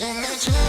Let's go.